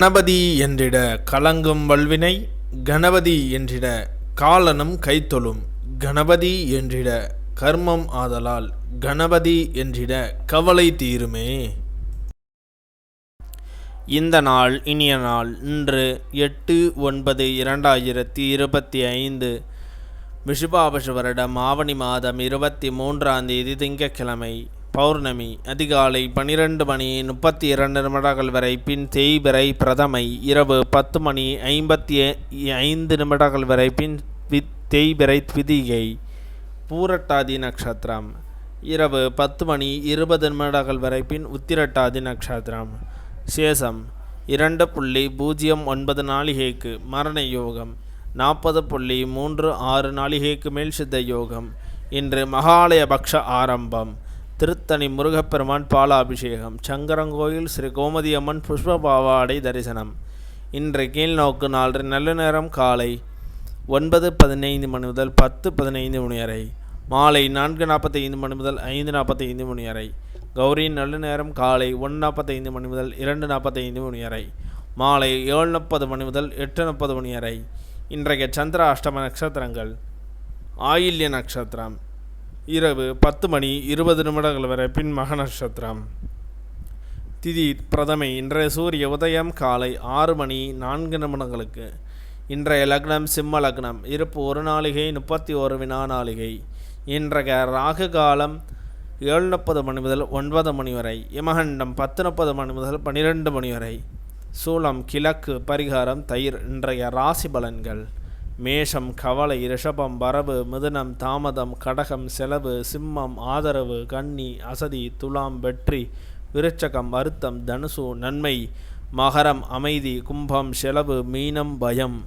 கணபதி என்றிட கலங்கும் வல்வினை கணபதி என்றிட காலனும் கைத்தொழும் கணபதி என்றிட கர்மம் ஆதலால் கணபதி என்றிட கவலை தீருமே. இந்த நாள் இனிய நாள் இன்று எட்டு ஒன்பது இரண்டாயிரத்தி இருபத்தி ஐந்து. விஷுபாபசு வருடம் ஆவணி மாதம் இருபத்தி மூன்றாம் தேதி திங்கட்கிழமை. பௌர்ணமி அதிகாலை பனிரெண்டு மணி முப்பத்தி இரண்டு நிமிடங்கள் வரை பின் தேய்பிறை பிரதமை இரவு பத்து மணி ஐம்பத்தி ஐந்து நிமிடங்கள் வரை பின் வி- தேய்பிறை திதிகை பூரட்டாதி நட்சத்திரம் இரவு பத்து மணி இருபது நிமிடங்கள் வரை பின் உத்திரட்டாதி நட்சத்திரம் சேஷம் இரண்டு புள்ளி பூஜ்ஜியம் ஒன்பது நாளிகைக்கு மரண யோகம் நாற்பது புள்ளி மூன்று ஆறு நாளிகைக்கு மேல் சித்த யோகம். இன்று மகாலய பக்ஷ ஆரம்பம். திருத்தணி முருகப்பெருமான் பாலாபிஷேகம். சங்கரங்கோயில் ஸ்ரீ கோமதி அம்மன் புஷ்ப பாவாடை தரிசனம். இன்று கீழ்நோக்கு நாள் நல்ல நேரம் காலை ஒன்பது பதினைந்து மணி முதல் பத்து பதினைந்து மணி வரை. மாலை நான்கு நாற்பத்தைந்து மணி முதல் ஐந்து நாற்பத்தைந்து மணி வரை. கௌரி நல்ல நேரம் காலை ஒன்று நாற்பத்தைந்து மணி முதல் இரண்டு நாற்பத்தைந்து மணி வரை. மாலை ஏழு முப்பது மணி முதல் எட்டு முப்பது மணி வரை. இன்றைய சந்திர அஷ்டம நட்சத்திரங்கள். ஆயில்ய நட்சத்திரம். இரவு பத்து மணி இருபது நிமிடங்கள் வரை பின் மக நட்சத்திரம். திதி பிரதமை இன்றைய சூரிய உதயம் காலை ஆறு மணி நான்கு நிமிடங்களுக்கு. இன்றைய லக்னம் சிம்ம லக்னம் இருப்பு ஒரு நாளிகை முப்பத்தி ஒரு வினா நாளிகை. இன்றைய ராகு காலம் ஏழு முப்பது மணி முதல் ஒன்பது மணி வரை. இமகண்டம் பத்து முப்பது மணி முதல் பன்னிரெண்டு மணி வரை. சூளம் கிழக்கு பரிகாரம் தயிர் இன்றைய ராசி பலன்கள். மேஷம் கவலை ரிஷபம் வரவு மிதுனம் தாமதம் கடகம் செலவு சிம்மம் ஆதரவு கன்னி அசதி துலாம் வெற்றி விருச்சகம் வருத்தம் தனுசு நன்மை மகரம் அமைதி கும்பம் செலவு மீனம் பயம்.